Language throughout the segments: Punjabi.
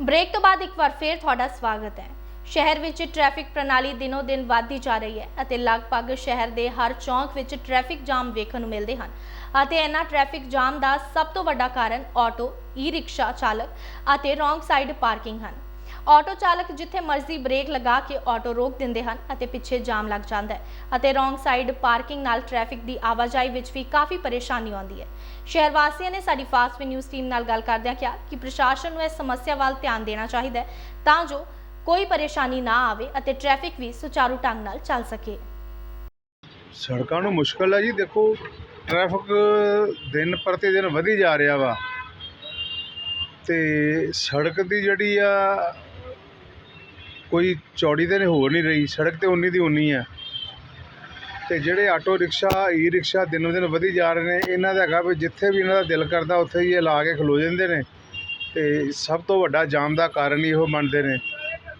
ਬ੍ਰੇਕ ਤੋਂ ਬਾਅਦ ਇੱਕ ਵਾਰ ਫੇਰ ਤੁਹਾਡਾ ਸਵਾਗਤ ਹੈ। ਸ਼ਹਿਰ ਵਿੱਚ ਟ੍ਰੈਫਿਕ ਪ੍ਰਣਾਲੀ ਦਿਨੋ ਦਿਨ ਵੱਧਦੀ ਜਾ ਰਹੀ ਹੈ ਅਤੇ ਲਗਭਗ ਸ਼ਹਿਰ ਦੇ ਹਰ ਚੌਂਕ ਵਿੱਚ ਟ੍ਰੈਫਿਕ ਜਾਮ ਵੇਖਣ ਨੂੰ ਮਿਲਦੇ ਹਨ ਅਤੇ ਇਹਨਾਂ ਟ੍ਰੈਫਿਕ ਜਾਮ ਦਾ ਸਭ ਤੋਂ ਵੱਡਾ ਕਾਰਨ ਆਟੋ ਈ-ਰਿਕਸ਼ਾ ਚਾਲਕ ਅਤੇ ਰੋਂਗ ਸਾਈਡ ਪਾਰਕਿੰਗ ਹਨ। ਆਟੋ ਚਾਲਕ ਜਿੱਥੇ ਮਰਜ਼ੀ ਬ੍ਰੇਕ ਲਗਾ ਕੇ ਆਟੋ ਰੋਕ ਦਿੰਦੇ ਹਨ ਅਤੇ ਪਿੱਛੇ ਜਾਮ ਲੱਗ ਜਾਂਦਾ ਹੈ ਅਤੇ ਰੋਂਗ ਸਾਈਡ ਪਾਰਕਿੰਗ ਨਾਲ ਟ੍ਰੈਫਿਕ ਦੀ ਆਵਾਜਾਈ ਵਿੱਚ ਵੀ ਕਾਫੀ ਪਰੇਸ਼ਾਨੀ ਆਉਂਦੀ ਹੈ। ਸ਼ਹਿਰ ਵਾਸੀਆਂ ਨੇ ਸਾਡੀ ਫਾਸਟ ਨਿਊਜ਼ ਟੀਮ ਨਾਲ ਗੱਲ ਕਰਦਿਆਂ ਕਿਹਾ ਕਿ ਪ੍ਰਸ਼ਾਸਨ ਨੂੰ ਇਸ ਸਮੱਸਿਆ ਵੱਲ ਧਿਆਨ ਦੇਣਾ ਚਾਹੀਦਾ ਹੈ ਤਾਂ ਜੋ ਕੋਈ ਪਰੇਸ਼ਾਨੀ ਨਾ ਆਵੇ ਅਤੇ ਟ੍ਰੈਫਿਕ ਵੀ ਸੁਚਾਰੂ ਢੰਗ ਨਾਲ ਚੱਲ ਸਕੇ। ਸੜਕਾਂ ਨੂੰ ਮੁਸ਼ਕਲ ਹੈ ਜੀ, ਦੇਖੋ, ਟ੍ਰੈਫਿਕ ਦਿਨ ਪ੍ਰਤੀ ਦਿਨ ਵਧੀ ਜਾ ਰਿਹਾ ਵਾ। ਤੇ ਸੜਕ ਦੀ ਜਿਹੜੀ ਆ ਕੋਈ ਚੌੜੀ ਤੇ ਨਹੀਂ ਹੋ ਨਹੀਂ ਰਹੀ, ਸੜਕ ਤੇ ਉਨੀ ਦੀ ਉਨੀ ਹੈ। ਤੇ ਜਿਹੜੇ ਆਟੋ ਰਿਕਸ਼ਾ ਈ ਰਿਕਸ਼ਾ ਦਿਨੋ ਦਿਨ ਵਧੀ ਜਾ ਰਹੇ ਨੇ, ਇਹਨਾਂ ਦਾ ਹੈਗਾ ਵੀ ਜਿੱਥੇ ਵੀ ਇਹਨਾਂ ਦਾ ਦਿਲ ਕਰਦਾ, ਉੱਥੇ ਹੀ ਇਹ ਲਾ ਕੇ ਖਲੋ ਜਾਂਦੇ ਨੇ। ਤੇ ਸਭ ਤੋਂ ਵੱਡਾ ਜਾਮ ਦਾ ਕਾਰਨ ਹੀ ਇਹੋ ਬਣਦੇ ਨੇ।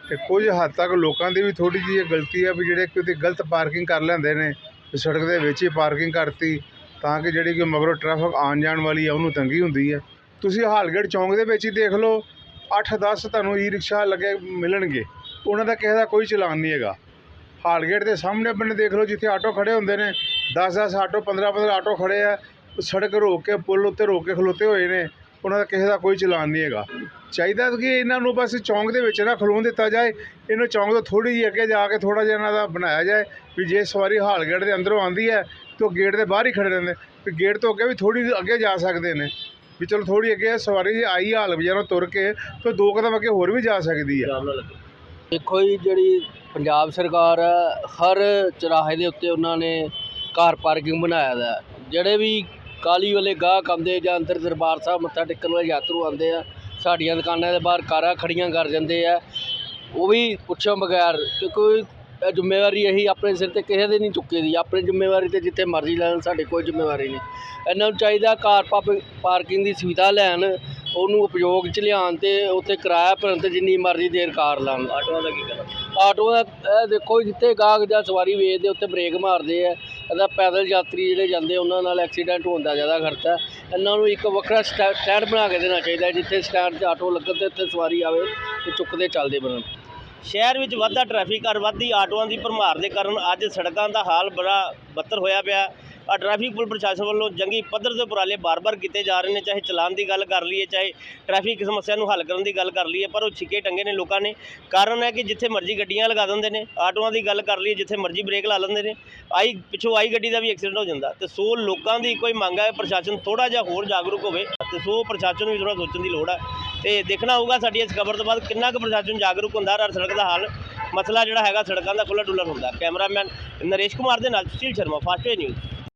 ਤੇ ਕੁਝ ਹੱਦ ਤੱਕ ਲੋਕਾਂ ਦੀ ਵੀ ਥੋੜੀ ਜਿਹੀ ਗਲਤੀ ਆ ਵੀ ਜਿਹੜੇ ਕਿਤੇ ਗਲਤ ਪਾਰਕਿੰਗ ਕਰ ਲੈਂਦੇ ਨੇ ਸੜਕ ਦੇ ਵਿੱਚ ਹੀ ਪਾਰਕਿੰਗ ਕਰਤੀ, ਤਾਂ ਕਿ ਜਿਹੜੀ ਕਿ ਮਗਰੋਂ ਟ੍ਰੈਫਿਕ ਆਉਣ ਜਾਣ ਵਾਲੀ ਆ, ਉਹਨੂੰ ਤੰਗੀ ਹੁੰਦੀ ਹੈ। ਤੁਸੀਂ ਹਾਲਗੇਟ ਚੌਂਕ ਦੇ ਵਿੱਚ ਹੀ ਦੇਖ ਲਓ 8-10 ਤੁਹਾਨੂੰ ਈ ਰਿਕਸ਼ਾ ਲੱਗੇ ਮਿਲਣਗੇ। ਉਹਨਾਂ ਦਾ ਕਿਸੇ ਦਾ ਕੋਈ ਚਲਾਨ ਨਹੀਂ ਹੈਗਾ। ਹਾਲਗੇਟ ਦੇ ਸਾਹਮਣੇ ਬੰਨੇ ਦੇਖ ਲਓ, ਜਿੱਥੇ ਆਟੋ ਖੜੇ ਹੁੰਦੇ ਨੇ। 10-10 ਆਟੋ 15-15 ਆਟੋ ਖੜੇ ਆ। ਸੜਕ ਰੋਕ ਕੇ, ਪੁਲ ਉੱਤੇ ਰੋਕ ਕੇ ਖਲੋਤੇ ਹੋਏ ਨੇ। ਉਹਨਾਂ ਦਾ ਕਿਸੇ ਦਾ ਕੋਈ ਚਲਾਨ ਨਹੀਂ ਹੈਗਾ। ਚਾਹੀਦਾ ਕਿ ਇਹਨਾਂ ਨੂੰ ਬਸ ਚੌਂਕ ਦੇ ਵਿੱਚ ਨਾ ਖਲੋਣ ਦਿੱਤਾ ਜਾਏ। ਇਹਨੂੰ ਚੌਂਕ ਤੋਂ ਥੋੜੀ ਜਿਹੀ ਅੱਗੇ ਜਾ ਕੇ ਥੋੜਾ ਜਿਹਾ ਇਹਨਾਂ ਦਾ ਬਣਾਇਆ ਜਾਏ ਵੀ ਜੇ ਸਵਾਰੀ ਹਾਲਗੇਟ ਦੇ ਅੰਦਰੋਂ ਆਉਂਦੀ ਹੈ, ਤਾਂ ਉਹ ਗੇਟ ਦੇ ਬਾਹਰ ਹੀ ਖੜੇ ਰਹਿੰਦੇ। ਵੀ ਗੇਟ ਤੋਂ ਅੱਗੇ ਵੀ ਥੋੜੀ ਅੱਗੇ ਜਾ ਸਕਦੇ ਨੇ। ਵੀ ਚਲੋ ਥੋੜੀ ਅੱਗੇ ਸਵਾਰੀ ਆਈ ਹਾਲ ਬਜਾਰੋਂ ਤੁਰ ਕੇ ਫਿਰ ਦੋ ਕਦਮ ਅੱਗੇ ਹੋਰ ਵੀ ਜਾ ਸਕਦੀ ਹੈ ਦੇਖੋ ਜੀ, ਜਿਹੜੀ ਪੰਜਾਬ ਸਰਕਾਰ ਹੈ ਹਰ ਚੁਰਾਹੇ ਦੇ ਉੱਤੇ ਉਹਨਾਂ ਨੇ ਕਾਰ ਪਾਰਕਿੰਗ ਬਣਾਇਆ ਦਾ। ਜਿਹੜੇ ਵੀ ਕਾਲੀ ਵਾਲੇ ਗਾਹਕ ਆਉਂਦੇ ਜਾਂ ਅੰਦਰ ਦਰਬਾਰ ਸਾਹਿਬ ਮੱਥਾ ਟੇਕਣ ਵਾਲੇ ਯਾਤਰੂ ਆਉਂਦੇ ਆ, ਸਾਡੀਆਂ ਦੁਕਾਨਾਂ ਦੇ ਬਾਹਰ ਕਾਰਾਂ ਖੜੀਆਂ ਕਰ ਜਾਂਦੇ ਆ। ਉਹ ਵੀ ਪੁੱਛੋਂ ਬਗੈਰ ਕਿਉਂਕਿ ਇਹ ਜ਼ਿੰਮੇਵਾਰੀ ਇਹੀ ਆਪਣੇ ਸਿਰ ਤੇ ਕਿਸੇ ਦੇ ਨਹੀਂ ਚੁੱਕੀ ਦੀ। ਆਪਣੀ ਜ਼ਿੰਮੇਵਾਰੀ ਤੇ ਜਿੱਥੇ ਮਰਜ਼ੀ ਲੈਣ ਸਾਡੀ ਕੋਈ ਜ਼ਿੰਮੇਵਾਰੀ ਨਹੀਂ। ਇਹਨਾਂ ਨੂੰ ਚਾਹੀਦਾ ਕਾਰ ਪਾਰਕਿੰਗ ਦੀ ਸੁਵਿਧਾ ਲੈਣ ਉਹਨੂੰ ਉਪਯੋਗ 'ਚ ਲਿਆਉਣ ਤੇ ਉੱਥੇ ਕਿਰਾਇਆ ਭਰਨ ਤੇ ਜਿੰਨੀ ਮਰਜ਼ੀ ਦੇਰ ਕਾਰ ਲਾਉਣ। ਆਟੋਆਂ ਦਾ ਕੀ ਕਰਾਂ ਆਟੋ ਦਾ ਇਹ ਦੇਖੋ ਜਿੱਥੇ ਗਾਹਕ ਜਾਂ ਸਵਾਰੀ ਵੇਚਦੇ ਉੱਥੇ ਬ੍ਰੇਕ ਮਾਰਦੇ ਆ। ਇਹਦਾ ਪੈਦਲ ਯਾਤਰੀ ਜਿਹੜੇ ਜਾਂਦੇ ਉਹਨਾਂ ਨਾਲ ਐਕਸੀਡੈਂਟ ਹੋਣ ਦਾ ਜ਼ਿਆਦਾ ਖਤਰਾ ਹੈ। ਇਹਨਾਂ ਨੂੰ ਇੱਕ ਵੱਖਰਾ ਸਟੈ- ਸਟੈਂਡ ਬਣਾ ਕੇ ਦੇਣਾ ਚਾਹੀਦਾ ਜਿੱਥੇ ਸਟੈਂਡ 'ਤੇ ਆਟੋ ਲੱਗਣ ਤੇ ਉੱਥੇ ਸਵਾਰੀ ਆਵੇ ਤੇ ਚੁੱਕਦੇ ਚੱਲਦੇ ਬਣਨ। ਸ਼ਹਿਰ ਵਿੱਚ ਵੱਧਦਾ ਟ੍ਰੈਫਿਕ ਔਰ ਵੱਧਦੀ, ਆਟੋਆਂ ਦੀ ਭਰਮਾਰ ਦੇ ਕਾਰਨ ਅੱਜ ਸੜਕਾਂ ਦਾ ਹਾਲ ਬੜਾ ਬੱਤਰ ਹੋਇਆ ਪਿਆ। ਆ ਟ੍ਰੈਫਿਕ ਪੁਲਿਸ ਪ੍ਰਸ਼ਾਸਨ ਵੱਲੋਂ ਜੰਗੀ ਪੱਧਰ ਦੇ ਉਪਰਾਲੇ ਬਾਰ-ਬਾਰ ਕੀਤੇ ਜਾ ਰਹੇ ਨੇ, ਚਾਹੇ ਚਲਾਨ ਦੀ ਗੱਲ ਕਰ ਲਈਏ, ਚਾਹੇ ਟ੍ਰੈਫਿਕ ਸਮੱਸਿਆ ਨੂੰ ਹੱਲ ਕਰਨ ਦੀ ਗੱਲ ਕਰ ਲਈਏ, ਪਰ ਉਹ ਛਿੱਕੇ ਟੰਗੇ ਨੇ ਲੋਕਾਂ ਨੇ। ਕਾਰਨ ਹੈ ਕਿ ਜਿੱਥੇ ਮਰਜ਼ੀ ਗੱਡੀਆਂ ਲਗਾ ਦਿੰਦੇ ਨੇ, ਆਟੋਆਂ ਦੀ ਗੱਲ ਕਰ ਲਈਏ, ਜਿੱਥੇ ਮਰਜ਼ੀ ਬ੍ਰੇਕ ਲਾ ਲੈਂਦੇ ਨੇ, ਆਈ ਪਿੱਛੋਂ ਆਈ ਗੱਡੀ ਦਾ ਵੀ ਐਕਸੀਡੈਂਟ ਹੋ ਜਾਂਦਾ। ਤੇ ਸੋ ਲੋਕਾਂ ਦੀ ਕੋਈ ਮੰਗ ਹੈ, ਪ੍ਰਸ਼ਾਸਨ ਥੋੜਾ ਜਿਹਾ ਹੋਰ ਜਾਗਰੂਕ ਹੋਵੇ, ਤੇ ਸੋ ਪ੍ਰਸ਼ਾਸਨ ਨੂੰ ਵੀ ਥੋੜਾ ਸੋਚਣ ਦੀ ਲੋੜ ਹੈ। ਤੇ ਦੇਖਣਾ ਹੋਊਗਾ ਸਾਡੀ ਇਸ ਖਬਰ ਤੋਂ ਬਾਅਦ ਕਿੰਨਾ ਕੁ ਪ੍ਰਸ਼ਾਸਨ ਜਾਗਰੂਕ ਹੁੰਦਾ ਔਰ ਸੜਕ ਦਾ ਹਾਲ। ਮਸਲਾ ਜਿਹੜਾ ਹੈਗਾ ਸੜਕਾਂ ਦਾ ਖੁੱਲ੍ਹਾ ਡੁੱਲ੍ਹਾ ਹੁੰਦਾ। ਕੈਮਰਾਮੈਨ ਨਰੇਸ਼ ਕੁਮਾਰ ਦੇ ਨਾਲ ਸੁਸ਼ੀਲ ਸ਼ਰਮਾ, ਫਾਸਟ ਨਿਊਜ਼।